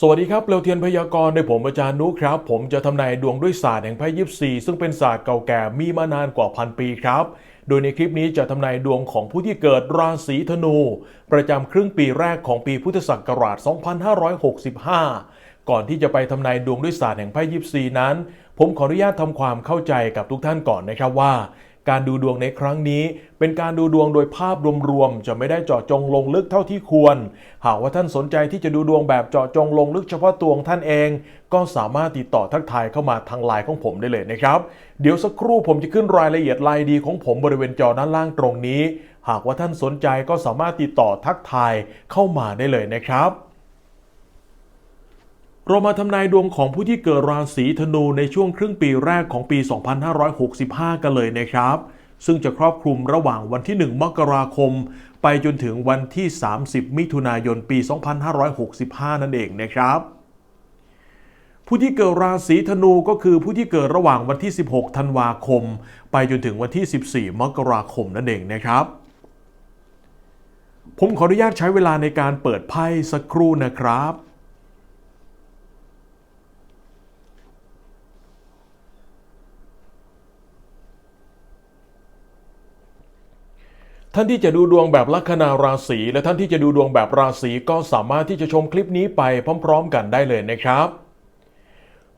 สวัสดีครับเปลวเทียนพยากรณ์โดยผมอาจารย์นุครับ ผมจะทำนายดวงด้วยศาสตร์แห่งไพ่ยิปซีซึ่งเป็นศาสตร์เก่าแก่มีมานานกว่าพันปีครับ โดยในคลิปนี้จะทำนายดวงของผู้ที่เกิดราศีธนู ประจำครึ่งปีแรกของปีพุทธศักราช 2565 ก่อนที่จะไปทำนายดวงด้วยศาสตร์แห่งไพ่ยิปซีนั้น ผมขออนุญาตทำความเข้าใจกับทุกท่านก่อนนะครับว่า การดูดวงในครั้งนี้ เป็นการดูดวงโดยภาพรวมๆจะไม่ได้เจาะจงลงลึกเท่าที่ควร หากว่าท่านสนใจที่จะดูดวงแบบเจาะจงลงลึกเฉพาะตัวของท่านเอง ก็สามารถติดต่อทักทายเข้ามาทางไลน์ของผมได้เลยนะครับ เดี๋ยวสักครู่ผมจะขึ้นรายละเอียดไลน์ดีของผมบริเวณจอด้านล่างตรงนี้ หากว่าท่านสนใจก็สามารถติดต่อทักทายเข้ามาได้เลยนะครับ เรามาทำนายดวงของผู้ที่เกิดราศีธนูในช่วงครึ่งปีแรกของปี 2565 กันเลยนะครับ ซึ่งจะครอบคลุมระหว่างวันที่ 1 มกราคม ไปจนถึงวันที่ 30 มิถุนายนปี 2565 นั่นเองนะครับ ผู้ที่เกิดราศีธนูก็คือผู้ที่เกิดระหว่างวันที่ 16 ธันวาคม ไปจนถึงวันที่ 14 มกราคมนั่นเองนะครับผมขออนุญาตใช้เวลาในการเปิดไพ่สักครู่นะครับ ท่านที่จะดูดวงแบบลัคนาราศีและท่านที่จะดูดวงแบบราศีก็สามารถที่จะชมคลิปนี้ไปพร้อม ๆ กันได้เลยนะครับ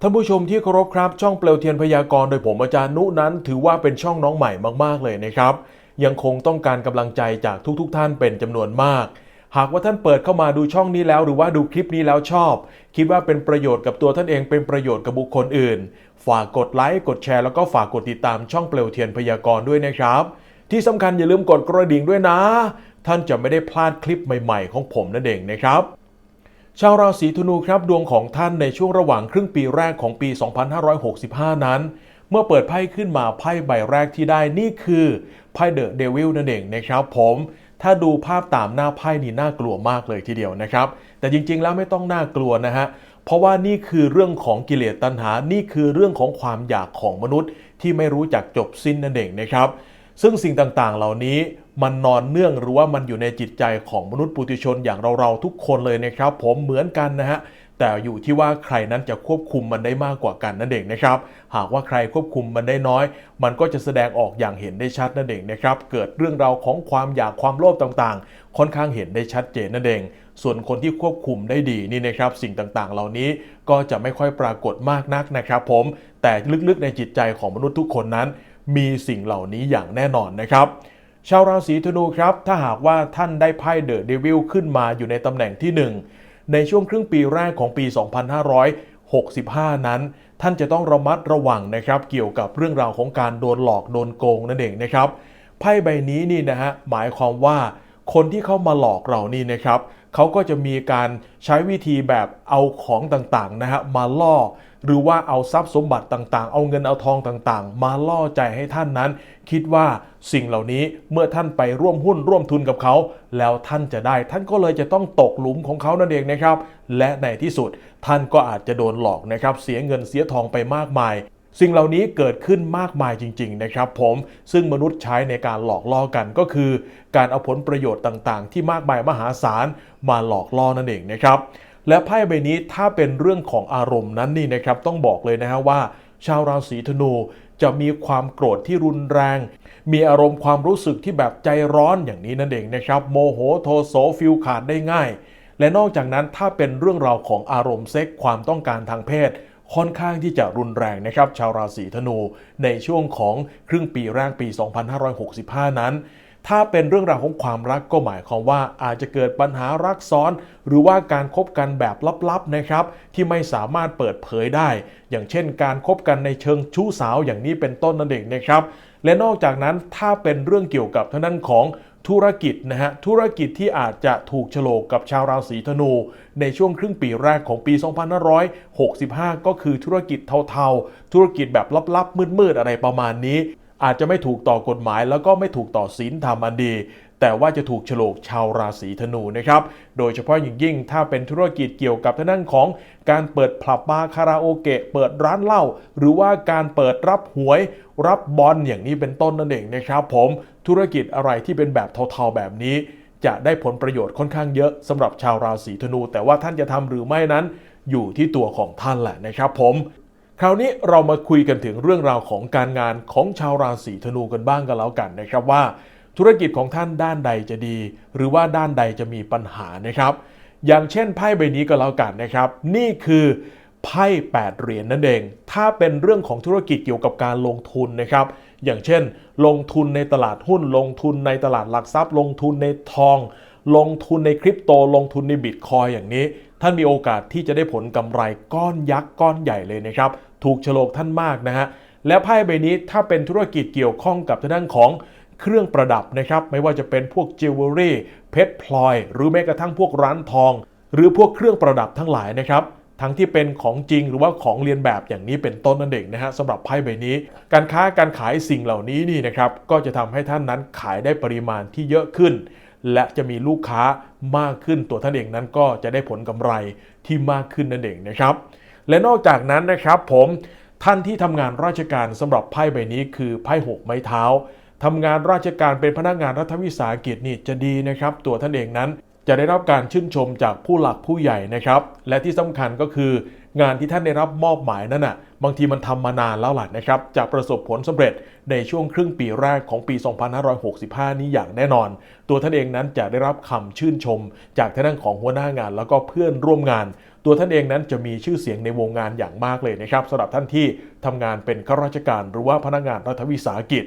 ท่านผู้ชมที่เคารพครับช่องเปลวเทียนพยากรณ์โดยผมอาจารย์นุนั้น ถือว่าเป็นช่องน้องใหม่มากๆเลยนะครับ ยังคงต้องการกำลังใจจากทุกๆทท่านเป็นจำนวนมาก หากว่าท่านเปิดเข้ามาดูช่องนี้แล้วหรือว่าดูคลิปนี้แล้วชอบ คิดว่าเป็นประโยชน์กับตัวท่านเองเป็นประโยชน์กับบุคคลอื่น ฝากกดไลค์กดแชร์แล้วก็ฝากกดติดตามช่องเปลวเทียนพยากรณ์ด้วยนะครับ ที่สำคัญอย่าลืมกดกระดิ่งด้วยนะ ท่านจะไม่ได้พลาดคลิปใหม่ๆ ของผมนั่นเองนะครับชาวราศีธนูครับดวงของท่านในช่วงระหว่างครึ่งปีแรกของปี 2565 นั้น เมื่อเปิดไพ่ขึ้นมาไพ่ใบแรกที่ได้นี่คือไพ่เดอะเดวิลนั่นเองนะครับผมถ้าดูภาพตามหน้าไพ่นี่น่ากลัวมากเลยทีเดียวนะครับ แต่จริงๆแล้วไม่ต้องน่ากลัวนะฮะเพราะว่านี่คือเรื่องของกิเลสตัณหานี่คือเรื่องของความอยากของมนุษย์ที่ไม่รู้จักจบสิ้นนั่นเองนะครับ ซึ่งสิ่งต่างๆ เหล่านี้มันนอนเนื่องหรือว่ามันอยู่ในจิตใจของมนุษย์ปุถุชนอย่างเราๆทุกคนเลยนะครับ ผมเหมือนกันนะฮะแต่อยู่ที่ว่าใครนั้นจะควบคุมมันได้มากกว่ากันนั่นเองนะครับ หากว่าใครควบคุมมันได้น้อย มันก็จะแสดงออกอย่างเห็นได้ชัดนั่นเองนะครับ เกิดเรื่องราวของความอยากความโลภต่างๆ ค่อนข้างเห็นได้ชัดเจนนั่นเอง ส่วนคนที่ควบคุมได้ดีนี่นะครับ สิ่งต่างๆ เหล่านี้ก็จะไม่ค่อยปรากฏมากนักนะครับ ผม แต่ลึกๆในจิตใจของมนุษย์ทุกคนนั้น มีสิ่งเหล่านี้อย่างแน่นอนนะครับ ชาวราศีธนูครับ ถ้าหากว่าท่านได้ไพ่เดอะเดวิลขึ้นมาอยู่ในตำแหน่งที่ 1 ในช่วงครึ่งปีแรกของปี 2565 นั้น ท่านจะต้องระมัดระวังนะครับ เกี่ยวกับเรื่องราวของการโดนหลอกโดนโกงนั่นเองนะครับไพ่ใบนี้นี่นะฮะหมายความว่าคนที่เข้ามาหลอกเรานี่นะครับเขาก็จะมีการใช้วิธีแบบเอาของต่างๆนะฮะมาล่อ หรือว่าเอาทรัพย์สมบัติต่างๆ เอาเงินเอาทองต่างๆ มาล่อใจให้ท่านนั้น คิดว่าสิ่งเหล่านี้เมื่อท่านไปร่วมหุ้นร่วมทุนกับเขา แล้วท่านจะได้ ท่านก็เลยจะต้องตกหลุมของเขานั่นเองนะครับ และในที่สุดท่านก็อาจจะโดนหลอกนะครับ เสียเงินเสียทองไปมากมายสิ่งเหล่านี้เกิดขึ้นมากมายจริง ๆ นะครับ ผมซึ่งมนุษย์ใช้ในการหลอกล่อกันก็คือ การเอาผลประโยชน์ต่างๆ ที่มากมายมหาศาลมาหลอกล่อนั่นเองนะครับ และไพ่ใบนี้ถ้าเป็นเรื่องของอารมณ์นั้นนี่นะครับต้องบอกเลยนะฮะว่า ชาวราศีธนูจะมีความโกรธที่รุนแรง มีอารมณ์ความรู้สึกที่แบบใจร้อนอย่างนี้นั่นเองนะครับ โมโหโทโสฟิลขาดได้ง่าย และนอกจากนั้นถ้าเป็นเรื่องราวของอารมณ์เซ็กความต้องการทางเพศ ค่อนข้างที่จะรุนแรงนะครับ ชาวราศีธนูในช่วงของครึ่งปีแรกปี 2565 นั้น ถ้าเป็นเรื่องราวของความรักก็หมายความว่าอาจจะเกิดปัญหารักซ้อน หรือว่าการคบกันแบบลับๆนะครับ ที่ไม่สามารถเปิดเผยได้ อย่างเช่น การคบกันในเชิงชู้สาวอย่างนี้เป็นต้นนั่นเองนะครับและนอกจากนั้นถ้าเป็นเรื่องเกี่ยวกับทางด้านของธุรกิจนะฮะธุรกิจที่อาจจะถูกโฉลกกับชาวราศีธนู ในช่วงครึ่งปีแรกของปี 2565 ก็คือธุรกิจเทาๆ ธุรกิจแบบลับๆ มืดๆ อะไรประมาณนี้ อาจจะไม่ถูกต่อกฎหมาย แล้วก็ไม่ถูกต่อศีลธรรมอันดี แต่ว่าจะถูกฉลกชาวราศีธนูนะครับ โดยเฉพาะอย่างยิ่งถ้าเป็นธุรกิจเกี่ยวกับทางด้านของการเปิดผับบาร์คาราโอเกะเปิดร้านเหล้าหรือว่าการเปิดรับหวย รับบอลอย่างนี้เป็นต้นนั่นเองนะครับผมธุรกิจอะไรที่เป็นแบบเทาๆแบบนี้ จะได้ผลประโยชน์ค่อนข้างเยอะสำหรับชาวราศีธนู แต่ว่าท่านจะทำหรือไม่นั้นอยู่ที่ตัวของท่านแหละนะครับผม คราวนี้เรามาคุยกันถึงเรื่องราวของการงานของชาวราศีธนูกันบ้างกันแล้วกันนะครับว่า ธุรกิจของท่านด้านใดจะดี หรือว่าด้านใดจะมีปัญหานะครับ อย่างเช่นไพ่ใบนี้ก็แล้วกันนะครับ นี่คือไพ่8เหรียญนั่นเอง ถ้าเป็นเรื่องของธุรกิจเกี่ยวกับการลงทุนนะครับ อย่างเช่น ลงทุนในตลาดหุ้น ลงทุนในตลาดหลักทรัพย์ ลงทุนในทอง ลงทุนในคริปโตลงทุนในบิตคอยอย่างนี้ ท่านมีโอกาสที่จะได้ผลกำไรก้อนยักษ์ก้อนใหญ่เลยนะครับ ถูกฉลกท่านมากนะฮะและไพ่ใบนี้ถ้าเป็นธุรกิจเกี่ยวข้องกับทางด้านของเครื่องประดับนะครับ ไม่ว่าจะเป็นพวกจิวเวลรี่เพชรพลอย หรือแม้กระทั่งพวกร้านทอง หรือพวกเครื่องประดับทั้งหลายนะครับทั้งที่เป็นของจริงหรือว่าของเรียนแบบอย่างนี้เป็นต้นนั่นเองนะฮะสำหรับไพ่ใบนี้ การค้าการขายสิ่งเหล่านี้นี่นะครับก็จะทำให้ท่านนั้นขายได้ปริมาณที่เยอะขึ้น และจะมีลูกค้ามากขึ้นตัวท่านเองนั้นก็จะได้ผลกำไรที่มากขึ้นนั่นเองนะครับ และนอกจากนั้นนะครับผมท่านที่ทำงานราชการสำหรับไพ่ใบนี้คือไพ่หกไม้เท้าทำงานราชการเป็นพนักงานรัฐวิสาหกิจนี่จะดีนะครับ ตัวท่านเองนั้นจะได้รับการชื่นชมจากผู้หลักผู้ใหญ่นะครับ และที่สำคัญก็คือ งานที่ท่านได้รับมอบหมายนั้นน่ะบางทีมันทำมานานแล้วล่ะนะครับจะประสบผลสำเร็จในช่วงครึ่งปีแรกของปี 2565 นี้อย่างแน่นอน ตัวท่านเองนั้นจะได้รับคำชื่นชม จากทางด้านของหัวหน้างานแล้วก็เพื่อนร่วมงาน ตัวท่านเองนั้นจะมีชื่อเสียงในวงงานอย่างมากเลยนะครับสำหรับท่านที่ทำงานเป็นข้าราชการหรือว่าพนักงานรัฐวิสาหกิจ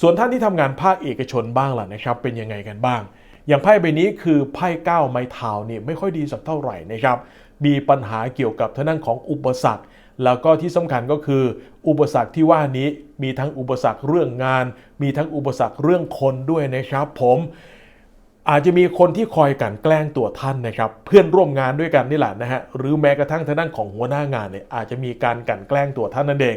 ส่วนท่านที่ทำงานภาคเอกชนบ้างล่ะนะครับเป็นยังไงกันบ้าง อย่างไพ่ใบนี้คือไพ่เก้าไม้เท้านี่ไม่ค่อยดีสักเท่าไหร่นะครับ มีปัญหาเกี่ยวกับทางด้านของอุปสรรค แล้วก็ที่สำคัญก็คือ อุปสรรคที่ว่านี้มีทั้งอุปสรรคเรื่องงาน มีทั้งอุปสรรคเรื่องคนด้วยนะครับผมอาจจะมีคนที่คอยกันแกล้งตัวท่านนะครับ เพื่อนร่วมงานด้วยกันนี่แหละนะฮะหรือแม้กระทั่งทางด้านของหัวหน้างานเนี่ยอาจจะมีการกันแกล้งตัวท่านนั่นเอง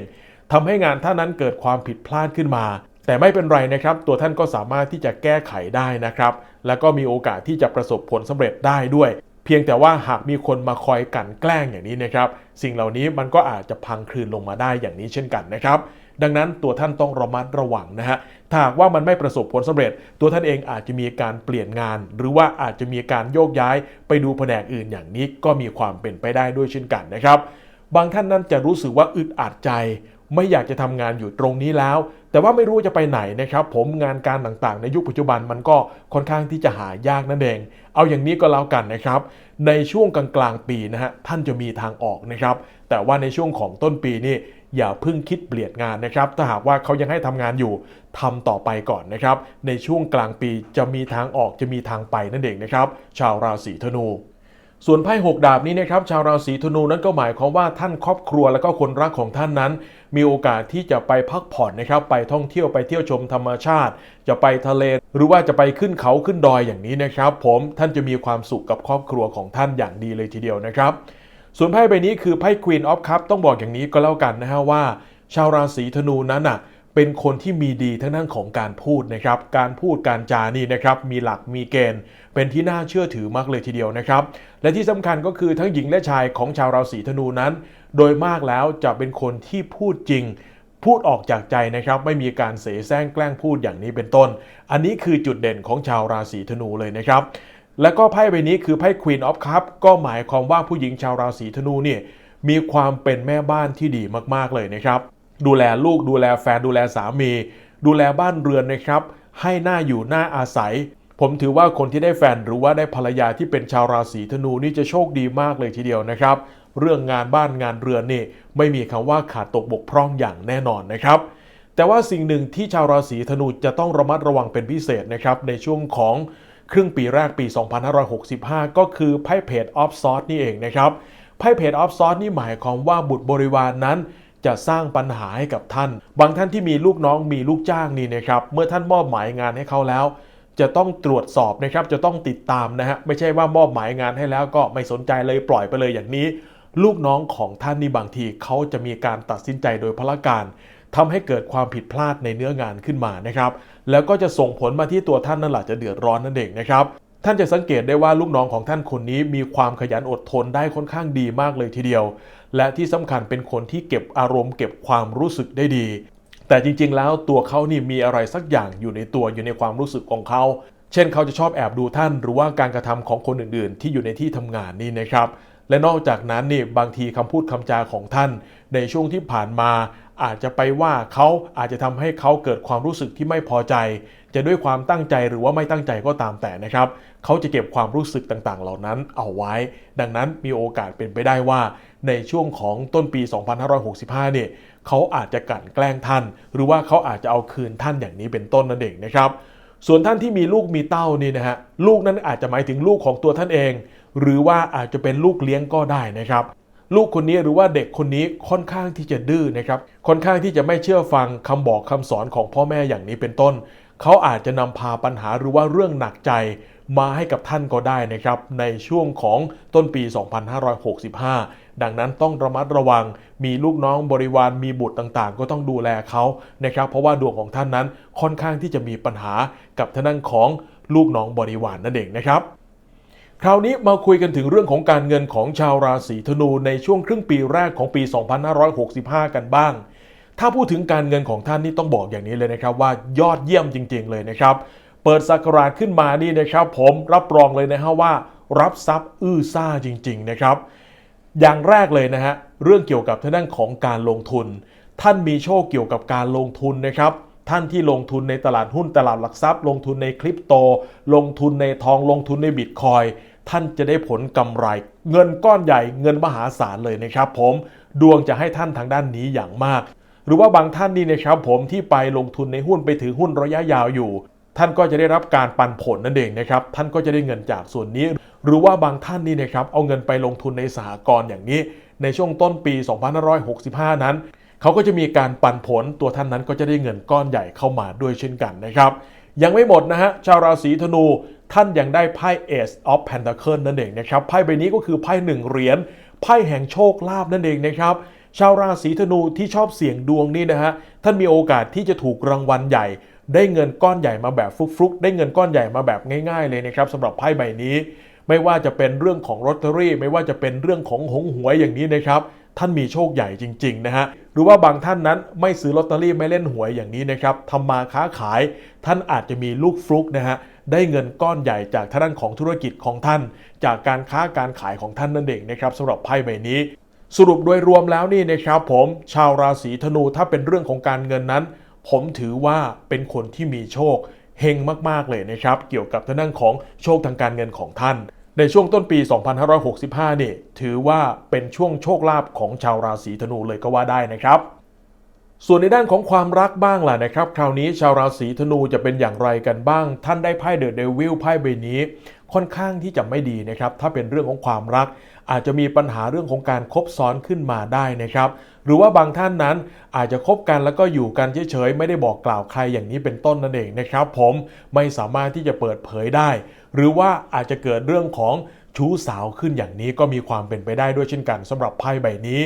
ทำให้งานท่านนั้นเกิดความผิดพลาดขึ้นมา แต่ไม่เป็นไรนะครับ ตัวท่านก็สามารถที่จะแก้ไขได้นะครับ แล้วก็มีโอกาสที่จะประสบผลสำเร็จได้ด้วย เพียงแต่ว่าหากมีคนมาคอยกลันแกล้งอย่างนี้นะครับ สิ่งเหล่านี้มันก็อาจจะพังคลืนลงมาได้อย่างนี้เช่นกันนะครับดังนั้นตัวท่านต้องระมัดระวังนะฮะ ถ้าหากว่ามันไม่ประสบผลสำเร็จ ตัวท่านเองอาจจะมีการเปลี่ยนงาน หรือว่าอาจจะมีการโยกย้ายไปดูแผนกอื่นอย่างนี้ก็มีความเป็นไปได้ด้วยเช่นกันนะครับ บางท่านนั้นจะรู้สึกว่าอึดอัดใจ ไม่อยากจะทำงานอยู่ตรงนี้แล้ว แต่ว่าไม่รู้จะไปไหนนะครับ ผมงานการต่างๆ ในยุคปัจจุบันมันก็ค่อนข้างที่จะหายากนั่นเอง เอาอย่างนี้ก็แล้วกันนะครับ ในช่วงกลางๆปีนะฮะท่านจะมีทางออกนะครับ แต่ว่าในช่วงของต้นปีนี่อย่าเพิ่งคิดเปลี่ยนงานนะครับ ถ้าหากว่าเขายังให้ทำงานอยู่ทำต่อไปก่อนนะครับ ในช่วงกลางปีจะมีทางออกจะมีทางไปนั่นเองนะครับ ชาวราศีธนู ส่วนไพ่หกดาบนี้นะครับชาวราศีธนูนั้นก็หมายความว่าท่านครอบครัวและก็คนรักของท่านนั้น มีโอกาสที่จะไปพักผ่อนนะครับไปท่องเที่ยวไปเที่ยวชมธรรมชาติ จะไปทะเล หรือว่าจะไปขึ้นเขาขึ้นดอยอย่างนี้นะครับ ผมท่านจะมีความสุขกับครอบครัวของท่านอย่างดีเลยทีเดียวนะครับ ส่วนไพ่ใบนี้คือไพ่ Queen of Cup ต้องบอกอย่างนี้ก็แล้วกันนะฮะว่า ชาวราศีธนูนั้นอะ เป็นคนที่มีดีทั้งด้านของการพูดนะครับ การพูดการจานี่นะครับมีหลักมีเกณฑ์ เป็นที่น่าเชื่อถือมากเลยทีเดียวนะครับ และที่สำคัญก็คือทั้งหญิงและชายของชาวราศีธนูนั้น โดยมากแล้วจะเป็นคนที่พูดจริง พูดออกจากใจนะครับ ไม่มีการเสแสร้งแกล้งพูดอย่างนี้เป็นต้น อันนี้คือจุดเด่นของชาวราศีธนูเลยนะครับ แล้วก็ไพ่ใบนี้คือไพ่ Queen of Cup ก็หมายความว่าผู้หญิงชาวราศีธนูเนี่ยมีความเป็นแม่บ้านที่ดีมากๆเลยนะครับ ดูแลลูกดูแลแฟนดูแลสามี ดูแลบ้านเรือนนะครับ ให้หน้าอยู่หน้าอาศัย ผมถือว่าคนที่ได้แฟนหรือว่าได้ภรรยาที่เป็นชาวราศีธนูนี่จะโชคดีมากเลยทีเดียวนะครับ เรื่องงานบ้านงานเรือนนี่ไม่มีคำว่าขาดตกบกพร่องอย่างแน่นอนนะครับแต่ว่าสิ่งหนึ่งที่ชาวราศีธนูจะต้องระมัดระวังเป็นพิเศษนะครับในช่วงของครึ่งปีแรกปี 2565 ก็คือไพ่เพจออฟซอสนี่เองนะครับไพ่เพจออฟซอสนี่หมายความว่าบุตรบริวารนนั้น จะสร้างปัญหาให้กับท่าน บางท่านที่มีลูกน้องมีลูกจ้างนี่นะครับ เมื่อท่านมอบหมายงานให้เขาแล้ว จะต้องตรวจสอบนะครับ จะต้องติดตามนะฮะ ไม่ใช่ว่ามอบหมายงานให้แล้วก็ไม่สนใจเลยปล่อยไปเลยอย่างนี้ ลูกน้องของท่านนี่บางทีเขาจะมีการตัดสินใจโดยพละการทำให้เกิดความผิดพลาดในเนื้องานขึ้นมานะครับ แล้วก็จะส่งผลมาที่ตัวท่านนั่นแหละจะเดือดร้อนนั่นเองนะครับ ท่านจะสังเกตได้ว่าลูกน้องของท่านคนนี้มีความขยันอดทนได้ค่อนข้างดีมากเลยทีเดียว และที่สำคัญเป็นคนที่เก็บอารมณ์เก็บความรู้สึกได้ดี แต่จริงๆ แล้วตัวเขานี่มีอะไรสักอย่างอยู่ในตัวอยู่ในความรู้สึกของเขาเช่นเขาจะชอบแอบดูท่านหรือว่าการกระทำของคนอื่นๆ ที่อยู่ในที่ทำงานนี่นะครับ และนอกจากนั้นนี่บางทีคำพูดคำจาของท่าน ในช่วงที่ผ่านมา อาจจะไปว่าเขาอาจจะทำให้เขาเกิดความรู้สึกที่ไม่พอใจ จะด้วยความตั้งใจหรือว่าไม่ตั้งใจก็ตามแต่นะครับ เขาจะเก็บความรู้สึกต่างๆ เหล่านั้นเอาไว้ ดังนั้นมีโอกาสเป็นไปได้ว่า ในช่วงของต้นปี 2565 เนี่ยเขาอาจจะกลั่นแกล้งท่าน หรือว่าเขาอาจจะเอาคืนท่านอย่างนี้เป็นต้นนั่นเองนะครับส่วนท่านที่มีลูกมีเต้านี่นะฮะลูกนั้นอาจจะหมายถึงลูกของตัวท่านเอง หรือว่าอาจจะเป็นลูกเลี้ยงก็ได้นะครับ ลูกคนนี้หรือว่าเด็กคนนี้ค่อนข้างที่จะดื้อนะครับค่อนข้างที่จะไม่เชื่อฟังคำบอกคำสอนของพ่อแม่อย่างนี้เป็นต้น เขาอาจจะนำพาปัญหาหรือว่าเรื่องหนักใจมาให้กับท่านก็ได้นะครับ ในช่วงของต้นปี 2565 ดังนั้นต้องระมัดระวัง มีลูกน้องบริวารมีบุตรต่างๆ ก็ต้องดูแลเขานะครับเพราะว่าดวงของท่านนั้นค่อนข้างที่จะมีปัญหากับทางด้านของลูกน้องบริวารนั่นเองนะครับคราวนี้มาคุยกันถึงเรื่องของการเงินของชาวราศีธนูในช่วงครึ่งปีแรกของปี 2565 กันบ้าง ถ้าพูดถึงการเงินของท่านนี่ต้องบอกอย่างนี้เลยนะครับว่ายอดเยี่ยมจริง ๆ เลยนะครับ เปิดสักราชขึ้นมานี่นะครับ ผมรับรองเลยนะฮะว่า รับทรัพย์อื้อซ่าจริง ๆ นะครับ อย่างแรกเลยนะฮะเรื่องเกี่ยวกับทางด้านของการลงทุน ท่านมีโชคเกี่ยวกับการลงทุนนะครับท่านที่ลงทุนในตลาดหุ้นตลาดหลักทรัพย์ ลงทุนในคริปโต ลงทุนในทองลงทุนในบิตคอยท่านจะได้ผลกำไร เงินก้อนใหญ่เงินมหาศาลเลยนะครับผมดวงจะให้ท่านทางด้านนี้อย่างมาก หรือว่าบางท่านนี่นะครับผมที่ไปลงทุนในหุ้นไปถือหุ้นระยะยาวอยู่ ท่านก็จะได้รับการปันผลนั่นเองนะครับ ท่านก็จะได้เงินจากส่วนนี้ หรือว่าบางท่านนี่นะครับเอาเงินไปลงทุนในสหกรณ์อย่างนี้ ในช่วงต้นปี 2565 นั้นเขาก็จะมีการปันผลตัวท่านนั้นก็จะได้เงินก้อนใหญ่เข้ามาด้วยเช่นกันนะครับ ยังไม่หมดนะฮะชาวราศีธนูท่านยังได้ไพ่ Ace of Pentacle นั่นเองนะครับไพ่ใบนี้ก็คือไพ่หนึ่งเหรียญไพ่แห่งโชคลาภนั่นเองนะครับชาวราศีธนูที่ชอบเสี่ยงดวงนี่นะฮะท่านมีโอกาสที่จะถูกรางวัลใหญ่ ได้เงินก้อนใหญ่มาแบบฟลุกๆ ได้เงินก้อนใหญ่มาแบบง่ายๆเลยนะครับสำหรับไพ่ใบนี้ ไม่ว่าจะเป็นเรื่องของลอตเตอรี่ ไม่ว่าจะเป็นเรื่องของหงหวยอย่างนี้นะครับท่านมีโชคใหญ่จริงๆนะฮะ หรือว่าบางท่านนั้นไม่ซื้อลอตเตอรี่ไม่เล่นหวยอย่างนี้นะครับทำมาค้าขาย ท่านอาจจะมีลูกฟลุกนะฮะ ได้เงินก้อนใหญ่จากทางด้านของธุรกิจของท่าน จากการค้าการขายของท่านนั่นเองนะครับสำหรับไพ่ใบนี้ สรุปโดยรวมแล้วนี่นะครับผม ชาวราศีธนูถ้าเป็นเรื่องของการเงินนั้น ผมถือว่าเป็นคนที่มีโชคเฮงมากๆเลยนะครับ เกี่ยวกับทางด้านของโชคทางการเงินของท่าน ในช่วงต้นปี 2565นี่ถือว่าเป็นช่วงโชคลาภของชาวราศีธนูเลยก็ว่าได้นะครับส่วนในด้านของความรักบ้างล่ะนะครับ คราวนี้ชาวราศีธนูจะเป็นอย่างไรกันบ้าง ท่านได้ไพ่เดอะเดวิลไพ่ใบนี้ ค่อนข้างที่จะไม่ดีนะครับ ถ้าเป็นเรื่องของความรัก อาจจะมีปัญหาเรื่องของการคบซ้อนขึ้นมาได้นะครับ หรือว่าบางท่านนั้นอาจจะคบกันแล้วก็อยู่กันเฉยๆไม่ได้บอกกล่าวใครอย่างนี้เป็นต้นนั่นเองนะครับ ผมไม่สามารถที่จะเปิดเผยได้ หรือว่าอาจจะเกิดเรื่องของชู้สาวขึ้นอย่างนี้ก็มีความเป็นไปได้ด้วยเช่นกันสำหรับไพ่ใบนี้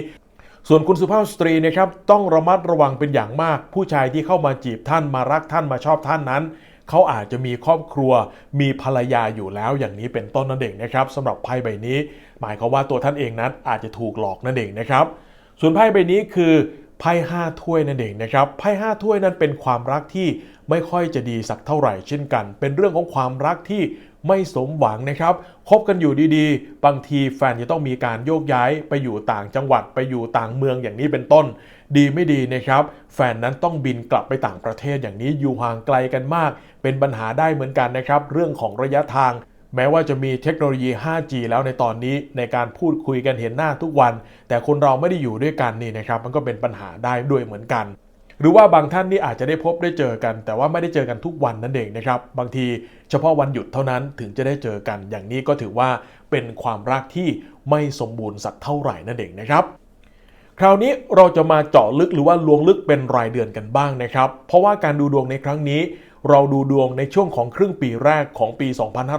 ส่วนคุณสุภาพสตรีนะครับต้องระมัดระวังเป็นอย่างมาก ผู้ชายที่เข้ามาจีบท่านมารักท่านมาชอบท่านนั้น เขาอาจจะมีครอบครัวมีภรรยาอยู่แล้วอย่างนี้เป็นต้นนั่นเองนะครับสำหรับไพ่ใบนี้ หมายความว่าตัวท่านเองนั้นอาจจะถูกหลอกนั่นเองนะครับ ส่วนไพ่ใบนี้คือไพ่ห้าถ้วยนั่นเองนะครับไพ่ห้าถ้วยนั้นเป็นความรักที่ไม่ค่อยจะดีสักเท่าไหร่เช่นกัน เป็นเรื่องของความรักที่ ไม่สมหวังนะครับคบกันอยู่ดีๆ บางทีแฟนจะต้องมีการโยกย้ายไปอยู่ต่างจังหวัดไปอยู่ต่างเมืองอย่างนี้เป็นต้น ดีไม่ดีนะครับ แฟนนั้นต้องบินกลับไปต่างประเทศอย่างนี้อยู่ห่างไกลกันมาก เป็นปัญหาได้เหมือนกันนะครับ เรื่องของระยะทางแม้ว่าจะมีเทคโนโลยี 5G แล้วในตอนนี้ในการพูดคุยกันเห็นหน้าทุกวัน แต่คนเราไม่ได้อยู่ด้วยกันนี่นะครับ มันก็เป็นปัญหาได้ด้วยเหมือนกัน หรือว่าบางท่านนี่อาจจะได้พบได้เจอกัน แต่ว่าไม่ได้เจอกันทุกวันนั่นเองนะครับ บางที เฉพาะวันหยุดเท่านั้นถึงจะได้เจอกัน อย่างนี้ก็ถือว่าเป็นความรักที่ไม่สมบูรณ์สักเท่าไหร่นั่นเองนะครับ คราวนี้เราจะมาเจาะลึกหรือว่าลวงลึกเป็นรายเดือนกันบ้างนะครับ เพราะว่าการดูดวงในครั้งนี้ เราดูดวงในช่วงของครึ่งปีแรกของปี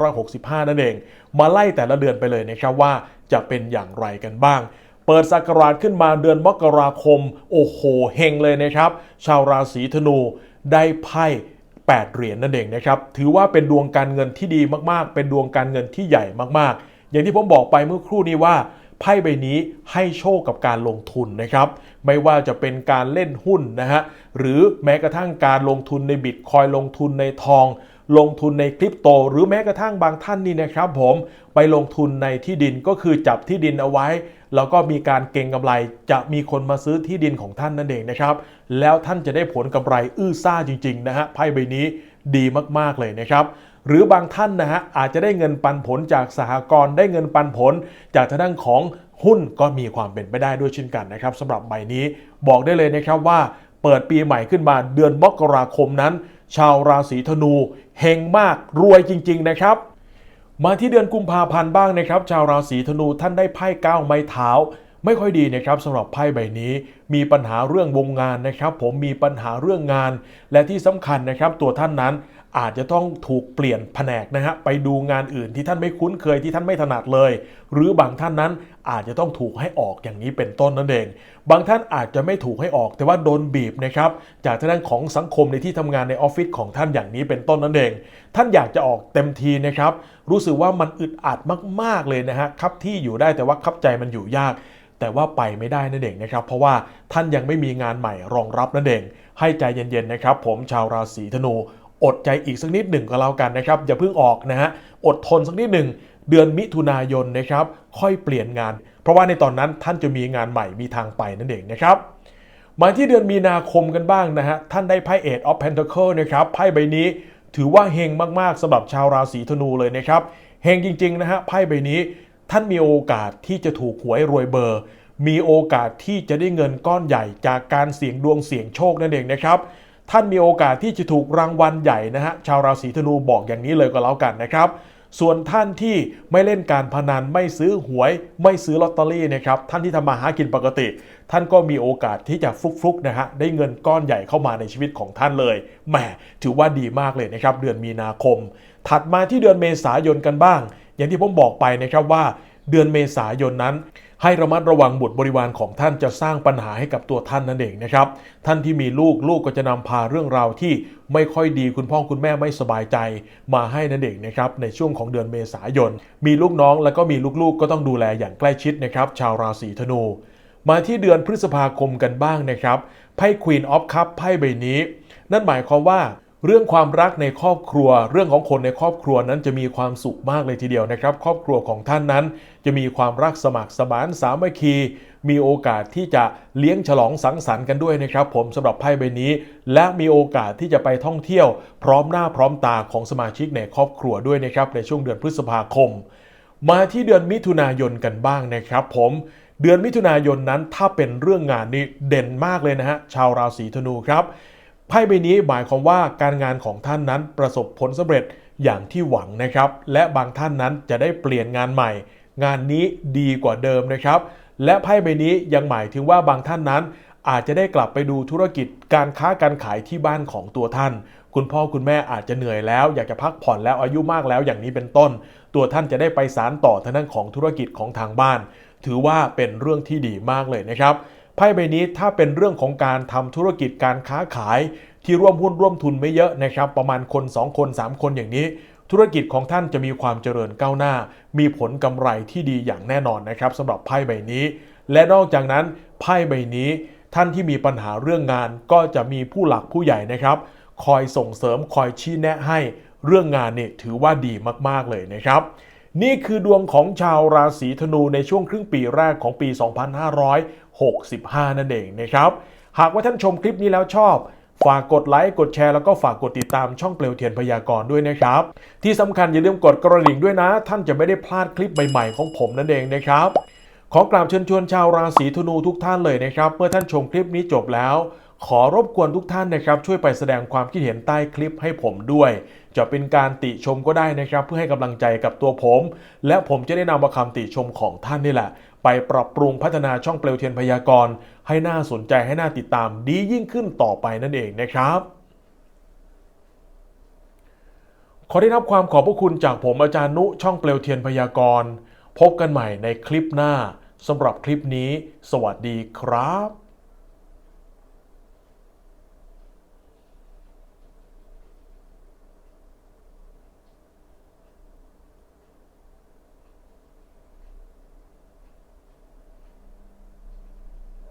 2565 นั่นเอง มาไล่แต่ละเดือนไปเลยนะครับว่าจะเป็นอย่างไรกันบ้างเปิดสักราชขึ้นมาเดือนมกราคม โอ้โหเฮงเลยนะครับ ชาวราศีธนูได้ไพ่ 8 เหรียญนั่นเองนะครับ ถือว่าเป็นดวงการเงินที่ดีมากๆ เป็นดวงการเงินที่ใหญ่มากๆ อย่างที่ผมบอกไปเมื่อครู่นี้ว่าไพ่ใบนี้ให้โชคกับการลงทุนนะครับ ไม่ว่าจะเป็นการเล่นหุ้นนะฮะ หรือแม้กระทั่งการลงทุนในบิตคอยลงทุนในทอง ลงทุนในคริปโต หรือแม้กระทั่งบางท่านนี่นะครับ ผมไปลงทุนในที่ดินก็คือจับที่ดินเอาไว้ แล้วก็มีการเก็งกำไรจะมีคนมาซื้อที่ดินของท่านนั่นเองนะครับ แล้วท่านจะได้ผลกำไรอื้อซ่าจริงๆนะฮะไพ่ใบนี้ดีมากๆเลยนะครับหรือบางท่านนะฮะอาจจะได้เงินปันผลจากสหกรณ์ได้เงินปันผล จากทางด้านของหุ้นก็มีความเป็นไปได้ด้วยเช่นกันนะครับสำหรับใบนี้บอกได้เลยนะครับว่าเปิดปีใหม่ขึ้นมาเดือนมกราคมนั้น ชาวราศีธนูเฮงมากรวยจริง ๆ นะครับ มาที่เดือนกุมภาพันธ์บ้างนะครับ ชาวราศีธนูท่านได้ไพ่ก้าวไม้เท้า ไม่ค่อยดีนะครับสำหรับไพ่ใบนี้ มีปัญหาเรื่องวงงานนะครับ ผมมีปัญหาเรื่องงาน และที่สำคัญนะครับ ตัวท่านนั้น อาจจะต้องถูกเปลี่ยนแผนกนะฮะไปดูงานอื่นที่ท่านไม่คุ้นเคยที่ท่านไม่ถนัดเลย หรือบางท่านนั้นอาจจะต้องถูกให้ออกอย่างนี้เป็นต้นนั่นเอง บางท่านอาจจะไม่ถูกให้ออก แต่ว่าโดนบีบนะครับจากทางด้านของสังคมในที่ทำงานในออฟฟิศของท่านอย่างนี้เป็นต้นนั่นเอง ท่านอยากจะออกเต็มทีนะครับรู้สึกว่ามันอึดอัดมาก ๆเลยนะฮะครับที่อยู่ได้แต่ว่าครับใจมันอยู่ยากแต่ว่าไปไม่ได้นั่นเองนะครับ เพราะว่าท่านยังไม่มีงานใหม่รองรับนั่นเอง ให้ใจเย็นๆนะครับ ผมชาวราศีธนู อดใจอีกสักนิดหนึ่งก็แล้วกันนะครับ อย่าเพิ่งออกนะฮะอดทนสักนิดหนึ่งเดือนมิถุนายนนะครับค่อยเปลี่ยนงาน เพราะว่าในตอนนั้นท่านจะมีงานใหม่มีทางไปนั่นเองนะครับมาที่เดือนมีนาคมกันบ้างนะฮะท่านได้ไพ่เอ็ดออฟเพนท c เคิลนะครับไพ่ใบนี้ถือว่าเฮงมากๆสำหรับชาวราศีธนูเลยนะครับเฮงจริงๆนะฮะไพ่ใบนี้ท่านมีโอกาสที่จะถูกหวยรวยเบอร์ มีโอกาสที่จะได้เงินก้อนใหญ่จากการเสี่ยงดวงเสี่ยงโชคนั่นเองนะครับ ท่านมีโอกาสที่จะถูกรางวัลใหญ่นะฮะชาวราศีธนูบอกอย่างนี้เลยก็แล้วกันนะครับ ส่วนท่านที่ไม่เล่นการพนันไม่ซื้อหวย ไม่ซื้อลอตเตอรี่นะครับท่านที่ทำมาหากินปกติ ท่านก็มีโอกาสที่จะฟลุกๆนะฮะได้เงินก้อนใหญ่เข้ามาในชีวิตของท่านเลยแหมถือว่าดีมากเลยนะครับเดือนมีนาคม ถัดมาที่เดือนเมษายนกันบ้าง อย่างที่ผมบอกไปนะครับว่า เดือนเมษายนนั้น ให้ระมัดระวังบุตรบริวารของท่านจะสร้างปัญหาให้กับตัวท่านนั่นเองนะครับ ท่านที่มีลูกลูกก็จะนำพาเรื่องราวที่ไม่ค่อยดีคุณพ่อคุณแม่ไม่สบายใจ มาให้นั่นเองนะครับในช่วงของเดือนเมษายน มีลูกน้องแล้วก็มีลูกๆ ก็ต้องดูแลอย่างใกล้ชิดนะครับ ชาวราศีธนู มาที่เดือนพฤษภาคมกันบ้างนะครับไพ่ Queen of Cup ไพ่ใบนี้ นั่นหมายความว่า เรื่องความรักในครอบครัว เรื่องของคนในครอบครัวนั้นจะมีความสุขมากเลยทีเดียวนะครับ ครอบครัวของท่านนั้น จะมีความรักสมัครสมานสามัคคี มีโอกาสที่จะเลี้ยงฉลองสังสรรค์กันด้วยนะครับ ผมสำหรับไพ่ใบนี้ และมีโอกาสที่จะไปท่องเที่ยว พร้อมหน้าพร้อมตาของสมาชิกในครอบครัวด้วยนะครับในช่วงเดือนพฤษภาคม มาที่เดือนมิถุนายนกันบ้างนะครับ ผมเดือนมิถุนายนนั้นถ้าเป็นเรื่องงานนี่เด่นมากเลยนะฮะชาวราศีธนูครับ ไพ่ใบนี้หมายความว่าการงานของท่านนั้นประสบผลสำเร็จอย่างที่หวังนะครับ และบางท่านนั้นจะได้เปลี่ยนงานใหม่ งานนี้ดีกว่าเดิมนะครับ และไพ่ใบนี้ยังหมายถึงว่าบางท่านนั้น อาจจะได้กลับไปดูธุรกิจการค้าการขายที่บ้านของตัวท่าน คุณพ่อคุณแม่อาจจะเหนื่อยแล้ว อยากจะพักผ่อนแล้วอายุมากแล้วอย่างนี้เป็นต้น ตัวท่านจะได้ไปสารต่อทางด้านของธุรกิจของทางบ้าน ถือว่าเป็นเรื่องที่ดีมากเลยนะครับ ไพ่ใบนี้ถ้าเป็นเรื่องของการทำธุรกิจการค้าขาย ที่ร่วมหุ้นร่วมทุนไม่เยอะนะครับ ประมาณคน 2 คน 3 คนอย่างนี้ ธุรกิจของท่านจะมีความเจริญก้าวหน้า มีผลกำไรที่ดีอย่างแน่นอนนะครับสำหรับไพ่ใบนี้ และนอกจากนั้นไพ่ใบนี้ ท่านที่มีปัญหาเรื่องงานก็จะมีผู้หลักผู้ใหญ่นะครับ คอยส่งเสริมคอยชี้แนะให้เรื่องงานเนี่ยถือว่าดีมากๆเลยนะครับ นี่คือดวงของชาวราศีธนูในช่วงครึ่งปีแรกของปี 2565 นั่นเองนะครับ หากว่าท่านชมคลิปนี้แล้วชอบ ฝากกดไลค์กดแชร์แล้วก็ฝากกดติดตามช่องเปลวเทียนพยากรณ์ด้วยนะครับ ที่สำคัญอย่าลืมกดกระดิ่งด้วยนะ ท่านจะไม่ได้พลาดคลิปใหม่ๆของผมนั่นเองนะครับ ขอกราบเชิญชวนชาวราศีธนูทุกท่านเลยนะครับ เมื่อท่านชมคลิปนี้จบแล้ว ขอรบกวนทุกท่านนะครับ ช่วยไปแสดงความคิดเห็นใต้คลิปให้ผมด้วย จะเป็นการติชมก็ได้นะครับ เพื่อให้กำลังใจกับตัวผม และผมจะได้นำเอาคำติชมของท่านนี่แหละ ไปปรับปรุงพัฒนาช่องเปลวเทียนพยากรณ์ให้น่าสนใจให้น่าติดตามดียิ่งขึ้นต่อไปนั่นเองนะครับขอได้รับความขอบพระคุณจากผมอาจารย์นุช่องเปลวเทียนพยากรณ์ พบกันใหม่ในคลิปหน้าสำหรับคลิปนี้ สวัสดีครับ